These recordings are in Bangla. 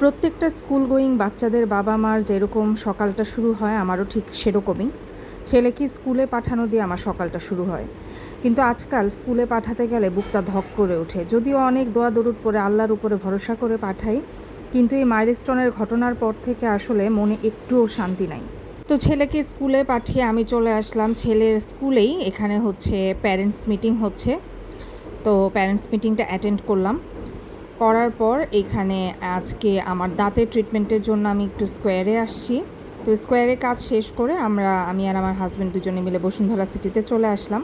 প্রত্যেকটা স্কুল গোয়িং বাচ্চাদের বাবা মার যেরকম সকালটা শুরু হয়, আমারও ঠিক সেরকমই। ছেলেকে স্কুলে পাঠানো দিয়ে আমার সকালটা শুরু হয়। কিন্তু আজকাল স্কুলে পাঠাতে গেলে বুকটা ধক করে ওঠে। যদিও অনেক দোয়া দরুদ পরে আল্লাহর উপরে ভরসা করে পাঠাই, কিন্তু এই মাইলস্টোনের ঘটনার পর থেকে আসলে মনে একটুও শান্তি নাই। তো ছেলেকে স্কুলে পাঠিয়ে আমি চলে আসলাম। ছেলের স্কুলেই এখানে হচ্ছে প্যারেন্টস মিটিং হচ্ছে। তো প্যারেন্টস মিটিংটা অ্যাটেন্ড করলাম। করার পর এখানে আজকে আমার দাঁতের ট্রিটমেন্টের জন্য আমি একটু স্কোয়ারে আসছি। তো স্কোয়ারে কাজ শেষ করে আমরা, আমি আর আমার হাজব্যান্ড দুজনে মিলে বসুন্ধরা সিটিতে চলে আসলাম।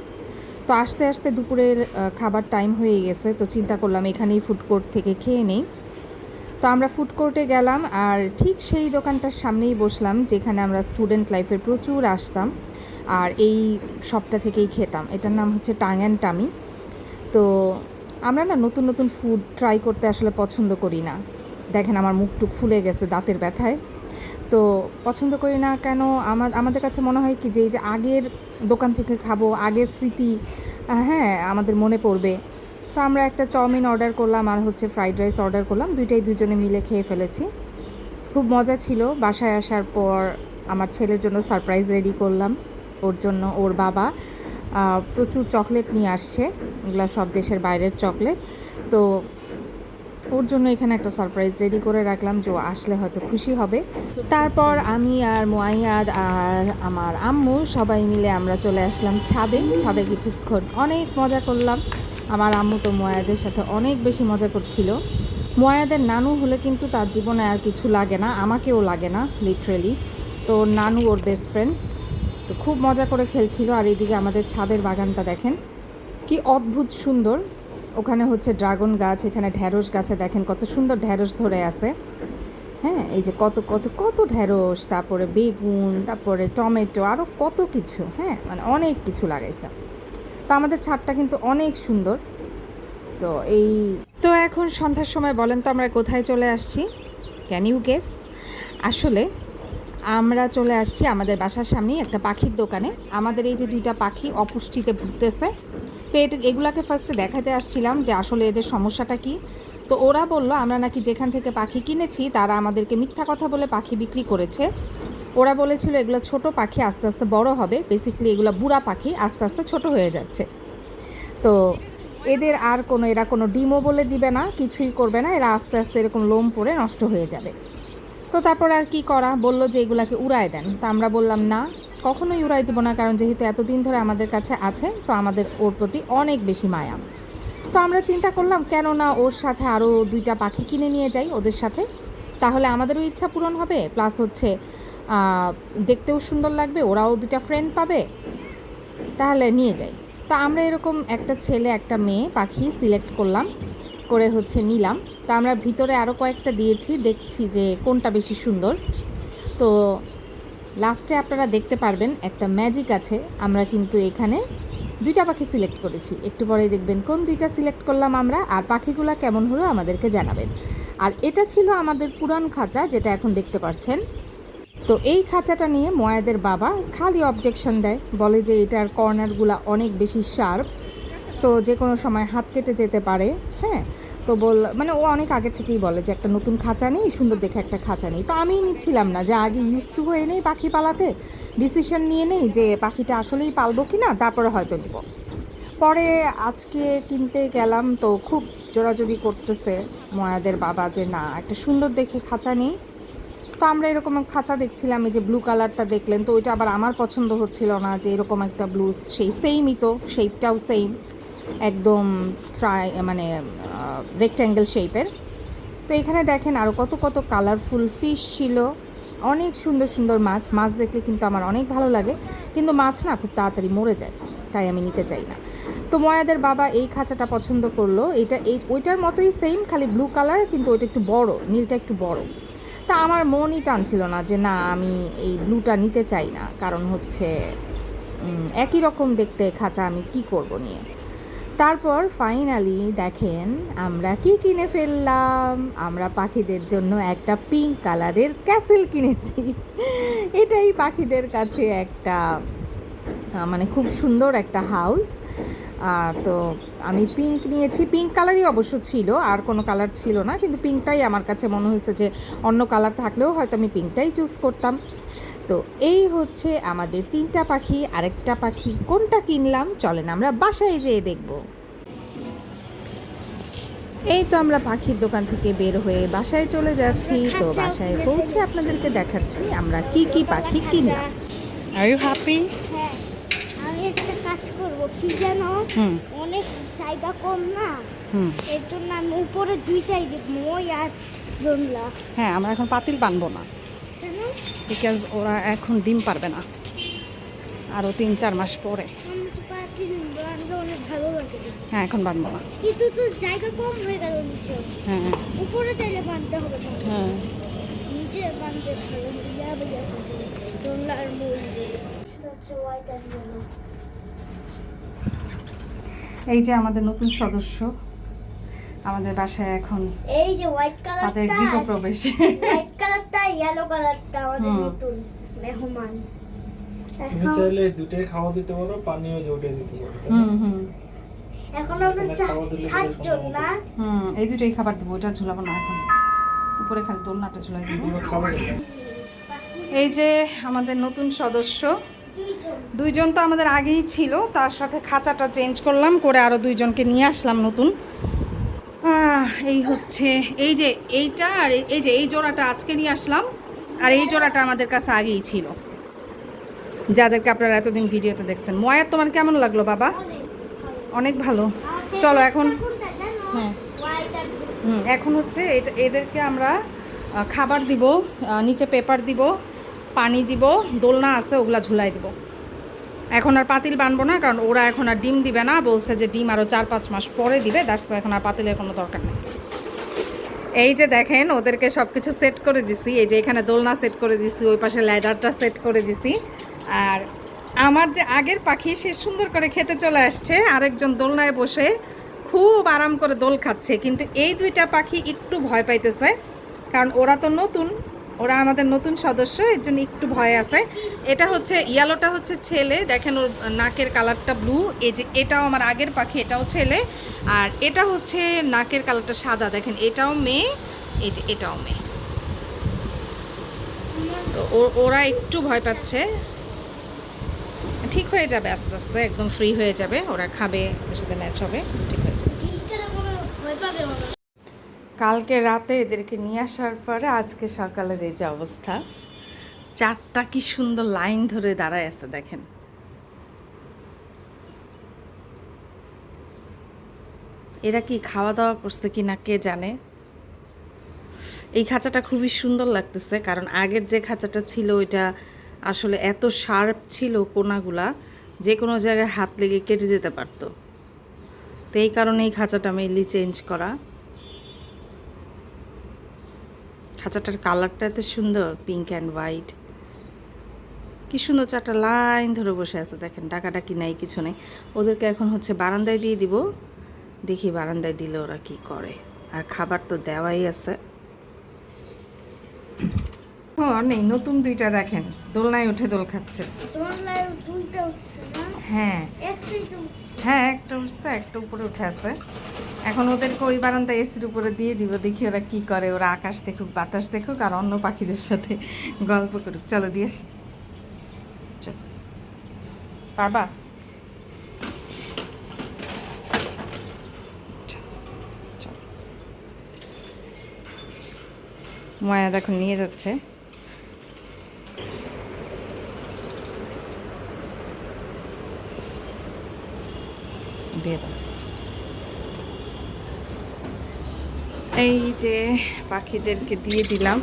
তো আস্তে আস্তে দুপুরের খাবার টাইম হয়ে গেছে। তো চিন্তা করলাম এখানেই ফুড কোর্ট থেকে খেয়ে নেই। তো আমরা ফুড কোর্টে গেলাম আর ঠিক সেই দোকানটার সামনেই বসলাম, যেখানে আমরা স্টুডেন্ট লাইফে প্রচুর আসতাম। আর এই শপটা থেকেই খেতাম। এটার নাম হচ্ছে টাং অ্যান্ড টামি। তো আমরা না নতুন নতুন ফুড ট্রাই করতে আসলে পছন্দ করি না। দেখেন আমার মুখটুক ফুলে গেছে দাঁতের ব্যথায়। তো পছন্দ করি না কেন? আমার, আমাদের কাছে মনে হয় কি যে এই যে আগের দোকান থেকে খাব, আগের স্মৃতি হ্যাঁ আমাদের মনে পড়বে। তো আমরা একটা চাউমিন অর্ডার করলাম আর হচ্ছে ফ্রাইড রাইস অর্ডার করলাম। দুইটাই দুজনে মিলে খেয়ে ফেলেছি। খুব মজা ছিল। বাসায় আসার পর আমার ছেলের জন্য সারপ্রাইজ রেডি করলাম। ওর জন্য ওর বাবা। প্রচুর চকলেট নিয়ে আসছে। এগুলো সব দেশের বাইরের চকলেট। তো ওর জন্য এখানে একটা সারপ্রাইজ রেডি করে রাখলাম যে ও আসলে হয়তো খুশি হবে। তারপর আমি আর মোয়াইয়াদ আর আমার আম্মু সবাই মিলে আমরা চলে আসলাম ছাদে। ছাদে কিছুক্ষণ অনেক মজা করলাম। আমার আম্মু তো মোয়াদের সাথে অনেক বেশি মজা করছিল। মোয়াদের নানু হলে কিন্তু তার জীবনে আর কিছু লাগে না, আমাকেও লাগে না লিটারেলি তো নানু ওর বেস্ট ফ্রেন্ড তো খুব মজা করে খেলছিল। আর এইদিকে আমাদের ছাদের বাগানটা দেখেন। কি অদ্ভুত সুন্দর। ওখানে হচ্ছে ড্রাগন গাছ, এখানে ঢ্যাঁড়স গাছে দেখেন কত সুন্দর ঢ্যাঁড়স ধরে আছে। হ্যাঁ এই যে কত কত কত ঢ্যাঁড়স, তারপরে বেগুন, তারপরে টমেটো আরও কত কিছু হ্যাঁ মানে অনেক কিছু লাগাইছে। তো আমাদের ছাদটা কিন্তু অনেক সুন্দর। তো এই, তো এখন সন্ধ্যার সময় বলেন তো আমরা কোথায় চলে আসছি? ক্যান ইউ গেস আসলে আমরা চলে আসছি আমাদের বাসার সামনেই একটা পাখির দোকানে। আমাদের এই যে দুইটা পাখি অপুষ্টিতে ভুগতেছে। তো এটা, এগুলাকে ফার্স্টে দেখাতে আসছিলাম যে আসলে এদের সমস্যাটা কি। তো ওরা বলল, আমরা নাকি যেখান থেকে পাখি কিনেছি, তারা আমাদেরকে মিথ্যা কথা বলে পাখি বিক্রি করেছে। ওরা বলেছিল, এগুলো ছোট পাখি, আস্তে আস্তে বড় হবে। বেসিক্যালি এগুলো বুড়া পাখি, আস্তে আস্তে ছোট হয়ে যাচ্ছে। তো এদের আর কোনো, এরা কোনো ডিমও বলে দিবে না, কিছুই করবে না। এরা আস্তে আস্তে এরকম লোম পরে নষ্ট হয়ে যাবে। তো তারপর আর কি করা? বলল যে এগুলাকে উড়ায় দেন। তা আমরা বললাম, না, কখনোই উড়াই দিব না, কারণ যেহেতু এতদিন ধরে আমাদের কাছে আছে সো আমাদের ওর প্রতি অনেক বেশি মায়া। তো আমরা চিন্তা করলাম, কেন না ওর সাথে আরও দুইটা পাখি কিনে নিয়ে যাই ওদের সাথে? তাহলে আমাদেরও ইচ্ছা পূরণ হবে। প্লাস হচ্ছে দেখতেও সুন্দর লাগবে, ওরাও দুটা ফ্রেন্ড পাবে। তাহলে নিয়ে যাই। তো আমরা এরকম একটা ছেলে, একটা মেয়ে পাখি সিলেক্ট করলাম। করে হচ্ছে নিলাম। তো আমরা ভিতরে আরও কয়েকটা দিয়েছি, দেখছি যে কোনটা বেশি সুন্দর। তো লাস্টে আপনারা দেখতে পারবেন একটা ম্যাজিক আছে। আমরা কিন্তু এখানে দুইটা পাখি সিলেক্ট করেছি। একটু পরেই দেখবেন কোন দুইটা সিলেক্ট করলাম আমরা আর পাখিগুলো কেমন হলো আমাদেরকে জানাবেন। আর এটা ছিল আমাদের পুরান খাঁচা যেটা এখন দেখতে পাচ্ছেন তো এই খাঁচাটা নিয়ে ময়াদের বাবা খালি অবজেকশন দেয়। বলে যে এটার কর্নারগুলো অনেক বেশি শার্প সো যে কোনো সময় হাত কেটে যেতে পারে হ্যাঁ? তো বল মানে ও অনেক আগে থেকেই বলে যে একটা নতুন খাঁচা নেই, সুন্দর দেখে একটা খাঁচা নেই। তো আমি নিচ্ছিলাম না যে আগে ইউজ টু হয়ে নেই পাখি পালাতে ডিসিশন নিয়ে নেই যে পাখিটা আসলেই পালবো কি না তারপরে হয়তো নিব। পরে আজকে কিনতে গেলাম তো খুব জোরাজোরি করতেছে ময়াদের বাবা যে না, একটা সুন্দর দেখে খাঁচা নেই। তো আমরা এরকম খাঁচা দেখছিলাম, এই যে ব্লু কালারটা দেখলেন, তো ওইটা আবার আমার পছন্দ হচ্ছিল না যে এরকম একটা ব্লু সেই সেমই তো শেপটাও সেম একদম ট্রাই মানে রেক্ট্যাঙ্গেল শেপের তো এখানে দেখেন আরও কত কত কালারফুল ফিশ ছিল। অনেক সুন্দর সুন্দর মাছ। মাছ দেখলে কিন্তু আমার অনেক ভালো লাগে। কিন্তু মাছ না খুব তাড়াতাড়ি মরে যায়। তাই আমি নিতে চাই না। তো ময়াদের বাবা এই খাঁচাটা পছন্দ করল। এটা এই, ওইটার মতোই সেম খালি ব্লু কালার কিন্তু ওইটা একটু বড়, নীলটা একটু বড়। তা আমার মনই টানছিল না যে না, আমি এই ব্লুটা নিতে চাই না। কারণ হচ্ছে একই রকম দেখতে খাঁচা আমি কি করব নিয়ে। তারপর ফাইনালি দেখেন, আমরা কি কিনে ফেললাম? আমরা পাখিদের জন্য একটা পিঙ্ক কালারের ক্যাসেল কিনেছি। এটাই পাখিদের কাছে একটা মানে খুব সুন্দর একটা হাউস তো আমি পিঙ্ক নিয়েছি। পিঙ্ক কালারই অবশ্য ছিল, আর কোনো কালার ছিল না, কিন্তু পিঙ্কটাই আমার কাছে মনে হয়েছে যে অন্য কালার থাকলেও হয়তো আমি পিঙ্কটাই চুজ করতাম। তো এই হচ্ছে আমাদের তিনটা পাখি আরেকটা পাখি কোনটা কিনলাম? চলেন আমরা বাসায় যেয়ে দেখব। এই তো আমরা পাখির দোকান থেকে বের হয়ে বাসায় চলে যাচ্ছি। তো বাসায় পৌঁছে আপনাদেরকে দেখাচ্ছি আমরা কি কি পাখি কিনলাম। আর ইউ হ্যাপি হ্যাঁ আমি একটা কাজ করব কি জানো? অনেক জায়গা কম না? এর জন্য আমি উপরে দুইটাই দেব মই আর হ্যাঁ আমরা এখন পাতিল বানবো না। বিকজ ওরা এখন ডিম পারবে না। আরও তিন, চার মাস পরে। হ্যাঁ এখন বানবো না। কিন্তু তো জায়গা কম হয়ে নিচে হ্যাঁ। উপরে চাইলে হবে হ্যাঁ। নিচে ইয়েলো এই যে আমাদের নতুন সদস্য। আমাদের বাসায় এখন এই যে হোয়াইট কালারটা তাদের গৃহপ্রবেশ। হোয়াইট কালারটা ইয়েলো কালারটা আমাদের হুম। নতুন মেহমান। তুমি চাইলে দুটোই খাওয়া দিতে পারো পানিও জোটে দিতে পারো। হুম হুম। এখন আমরা সাতজন না? হুম এই দুটোই খাবার দেবো ওটা ঝুলাবো না এখন। উপরে খালি দোলনাটা ঝুলাই দেবো? এই যে আমাদের নতুন সদস্য। দুইজন। দুইজন তো আমাদের আগেই ছিল তার সাথে খাঁচাটা চেঞ্জ করলাম করে আরও দুইজনকে নিয়ে আসলাম নতুন। এই হচ্ছে এই যে এইটা আর এই- যে এই জোড়াটা আজকে নিয়ে আসলাম আর এই জোড়াটা আমাদের কাছে আগেই ছিল যাদেরকে আপনারা এতদিন ভিডিওতে দেখছেন ময়ার তোমার কেমন লাগল বাবা অনেক ভালো। চলো এখন হ্যাঁ। হুম, এখন হচ্ছে এটা এদেরকে আমরা খাবার দিব নিচে পেপার দিব পানি দিব দোলনা আছে ওগুলা ঝুলাই দিব এখন আর পাতিল বানবো না, কারণ ওরা এখন আর ডিম দিবে না, বলছে যে ডিম আরও চার পাঁচ মাস পরে দিবে দ্যাটস এখন আর পাতিলের কোনো দরকার নেই। এই যে দেখেন, ওদেরকে সব কিছু সেট করে দিছি, এই যে এখানে দোলনা সেট করে দিছি, ওই পাশে ল্যাডারটা সেট করে দিছি। আর আমার যে আগের পাখি, সে সুন্দর করে খেতে চলে আসছে, আরেকজন দোলনায় বসে খুব আরাম করে দোল খাচ্ছে, কিন্তু এই দুইটা পাখি একটু ভয় পাইতেছে, কারণ ওরা তো নতুন ওরা আমাদের নতুন সদস্য, এর জন্য একটু ভয় আছে। এটা হচ্ছে ইয়ালোটা হচ্ছে ছেলে, দেখেন ওর নাকের কালারটা ব্লু এই যে এটাও আমার আগের পাখি, এটাও ছেলে। আর এটা হচ্ছে নাকের কালারটা সাদা, দেখেন এটাও মেয়ে, এই যে এটাও মেয়ে। তো ওরা একটু ভয় পাচ্ছে। ঠিক হয়ে যাবে আস্তে আস্তে, একদম ফ্রি হয়ে যাবে, ওরা খাবে, ওদের সাথে ম্যাচ হবে, ঠিক হয়ে যাবে। কালকে রাতে এদেরকে নিয়ে আসার পরে আজকে সকালের এই যে অবস্থা, চারটা কি সুন্দর লাইন ধরে দাঁড়ায় আছে দেখেন। এরা কি খাওয়া দাওয়া করছে কি না কে জানে? এই খাঁচাটা খুবই সুন্দর লাগতেছে, কারণ আগের যে খাঁচাটা ছিল ওইটা আসলে এত শার্প ছিল কোনাগুলা, যে কোনো জায়গায় হাত লেগে কেটে যেতে পারতো। তো এই কারণে এই খাঁচাটা মেইনলি চেঞ্জ করা। খাঁচাটার কালারটা এত সুন্দর পিঙ্ক অ্যান্ড হোয়াইট কি সুন্দর চারটা লাইন ধরে বসে আছে দেখেন ডাকাডাকি নাই কিছু নেই। ওদেরকে এখন হচ্ছে বারান্দায় দিয়ে দিব। দেখি বারান্দায় দিলে ওরা কি করে। আর খাবার তো দেওয়াই আছে। ও নেই নতুন দুইটা দেখেন। দোলনায় উঠে দোল খাচ্ছে। হ্যাঁ। হ্যাঁ একটা উঠছে একটা উপরে উঠে আছে। এখন ওদেরকে ওই বারান্দা এসির উপরে দিয়ে দিব, দেখি ওরা কি করে। ওরা আকাশ দেখুক, বাতাস দেখুক, আর অন্য পাখিদের সাথে গল্প করুক। চলো, দিয়ে চল। মায়া দেখো, নিয়ে যাচ্ছে। দিয়ে দাও। এই যে পাখিদেরকে দিয়ে দিলাম।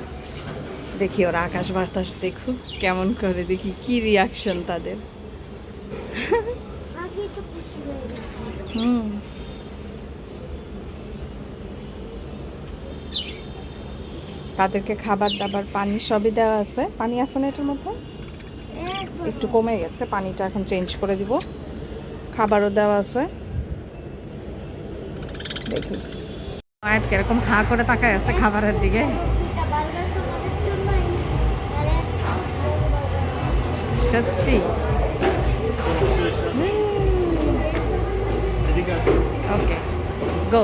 দেখি ওরা আকাশ বাতাস দেখুক, কেমন করে দেখি কি রিয়াকশন তাদের। হুম। তাদেরকে খাবার দাবার, পানি সবই দেওয়া আছে। পানি আছে না এটার মধ্যে? একটু কমে গেছে, পানিটা এখন চেঞ্জ করে দিব। খাবারও দেওয়া আছে। দেখি। আয়াত কীরকম হা করে তাকায় আছে খাবারের দিকে। সত্যি? ওকে গো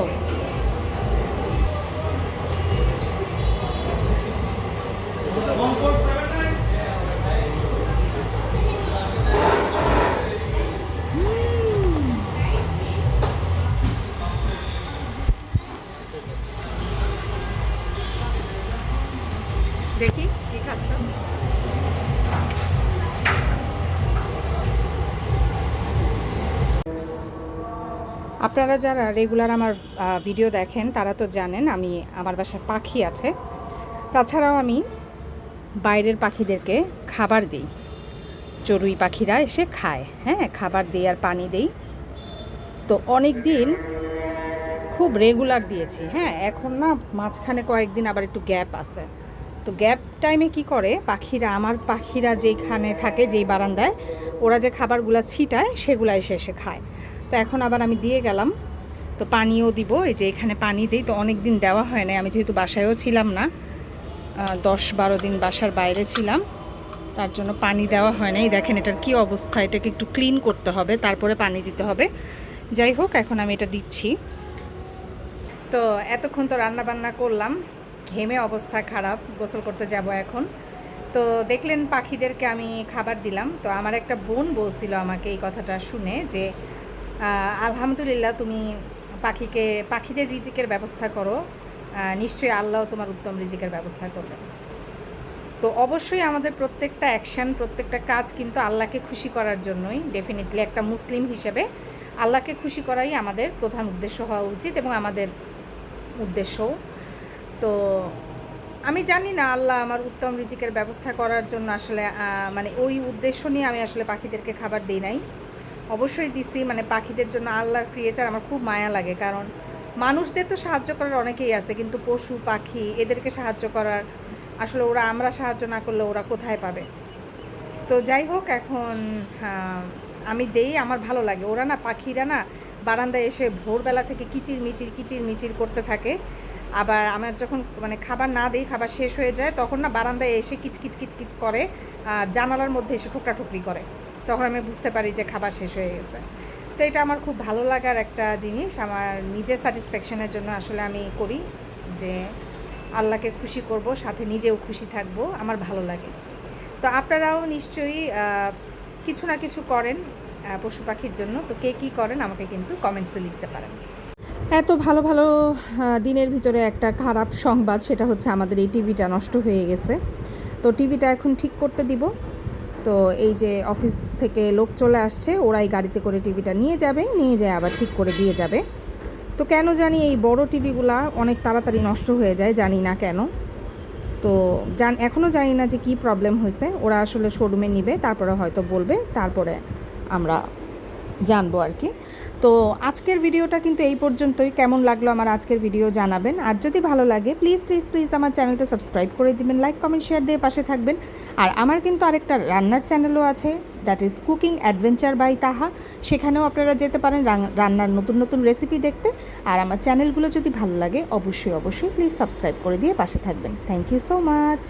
দেখি আপনারা যারা রেগুলার আমার ভিডিও দেখেন, তারা তো জানেন আমি আমার বাসায় পাখি আছে। তাছাড়াও আমি বাইরের পাখিদেরকে খাবার দিই। চড়ুই পাখিরা এসে খায় হ্যাঁ খাবার দিই আর পানি দিই। তো অনেক দিন খুব রেগুলার দিয়েছি হ্যাঁ এখন না মাঝখানে কয়েকদিন আবার একটু গ্যাপ আছে। তো গ্যাপ টাইমে কি করে, পাখিরা, আমার পাখিরা যেইখানে থাকে, যেই বারান্দায়, ওরা যে খাবারগুলো ছিটায়, সেগুলো এসে এসে খায়। তো এখন আবার আমি দিয়ে গেলাম। তো পানিও দিব, এই যে এখানে পানি দিই, তো অনেক দিন দেওয়া হয় না আমি যেহেতু বাসায়ও ছিলাম না দশ বারো দিন বাসার বাইরে ছিলাম, তার জন্য পানি দেওয়া হয় নাই। দেখেন এটার কি অবস্থা, এটাকে একটু ক্লিন করতে হবে, তারপরে পানি দিতে হবে। যাই হোক, এখন আমি এটা দিচ্ছি। তো এতক্ষণ তো রান্না বান্না করলাম, ঘেমে অবস্থা খারাপ, গোসল করতে যাব এখন। তো দেখলেন পাখিদেরকে আমি খাবার দিলাম। তো আমার একটা বোন বলছিল আমাকে এই কথাটা শুনে যে আলহামদুলিল্লাহ তুমি পাখিকে, পাখিদের রিজিকের ব্যবস্থা করো। নিশ্চয়ই আল্লাহ তোমার উত্তম রিজিকের ব্যবস্থা করবে তো অবশ্যই আমাদের প্রত্যেকটা অ্যাকশন প্রত্যেকটা কাজ কিন্তু আল্লাহকে খুশি করার জন্যই ডেফিনেটলি একটা মুসলিম হিসেবে আল্লাহকে খুশি করাই আমাদের প্রধান উদ্দেশ্য হওয়া উচিত এবং আমাদের উদ্দেশ্যও। তো আমি জানি না আল্লাহ আমার উত্তম রিজিকের ব্যবস্থা করার জন্য আসলে মানে ওই উদ্দেশ্য নিয়ে আমি আসলে পাখিদেরকে খাবার দিই নাই। অবশ্যই দিছি মানে পাখিদের জন্য আল্লাহর ক্রিয়েচার আমার খুব মায়া লাগে, কারণ মানুষদের তো সাহায্য করার অনেকেই আছে, কিন্তু পশু, পাখি এদেরকে সাহায্য করার, আসলে ওরা আমরা সাহায্য না করলে ওরা কোথায় পাবে? তো যাই হোক, এখন আমি দেই, আমার ভালো লাগে। ওরা না, পাখিরা না, বারান্দায় এসে ভোরবেলা থেকে কিচির মিচির কিচির মিচির করতে থাকে। আবার আমার যখন মানে খাবার না দিই, খাবার শেষ হয়ে যায়, তখন না বারান্দায় এসে কিচকিচ কিচকিচ করে আর জানালার মধ্যে এসে ঠোকরাঠুকরি করে। তখন আমি বুঝতে পারি যে খাবার শেষ হয়ে গেছে। তো এটা আমার খুব ভালো লাগার একটা জিনিস। আমার নিজের স্যাটিসফ্যাকশনের জন্য আসলে আমি করি যে আল্লাহকে খুশি করব, সাথে নিজেও খুশি থাকব, আমার ভালো লাগে। তো আপনারাও নিশ্চয়ই কিছু না কিছু করেন পশু পাখির জন্য। তো কে কী করেন আমাকে কিন্তু কমেন্টসে লিখতে পারেন। এত ভালো ভালো দিনের ভিতরে একটা খারাপ সংবাদ, সেটা হচ্ছে আমাদের এই টিভিটা নষ্ট হয়ে গেছে। তো টিভিটা এখন ঠিক করতে দিব। তো এই যে অফিস থেকে লোক চলে আসছে, ওরাই গাড়িতে করে টিভিটা নিয়ে যাবে, নিয়ে যায় আবার ঠিক করে দিয়ে যাবে। তো কেন জানি এই বড় টিভিগুলা অনেক তাড়াতাড়ি নষ্ট হয়ে যায়, জানি না কেন। তো জান এখনও জানি না যে কি প্রবলেম হয়েছে, ওরা আসলে শোরুমে নিবে, তারপরে হয়তো বলবে, তারপরে আমরা জানব আর কি। তো আজকের ভিডিওটা কিন্তু এই পর্যন্তই। কেমন লাগল আমার আজকের ভিডিও জানাবেন। আর যদি ভালো লাগে প্লিজ প্লিজ প্লিজ আমার চ্যানেলটা সাবস্ক্রাইব করে দিবেন লাইক কমেন্ট শেয়ার দিয়ে পাশে থাকবেন। আর আমার কিন্তু আরেকটা রান্নার চ্যানেলও আছে that is cooking adventure by Taha সেখানেও আপনারা যেতে পারেন রান্নার নতুন নতুন রেসিপি দেখতে। আর আমার চ্যানেলগুলো যদি ভালো লাগে, অবশ্যই অবশ্যই প্লিজ সাবস্ক্রাইব করে দিয়ে পাশে থাকবেন। Thank you so much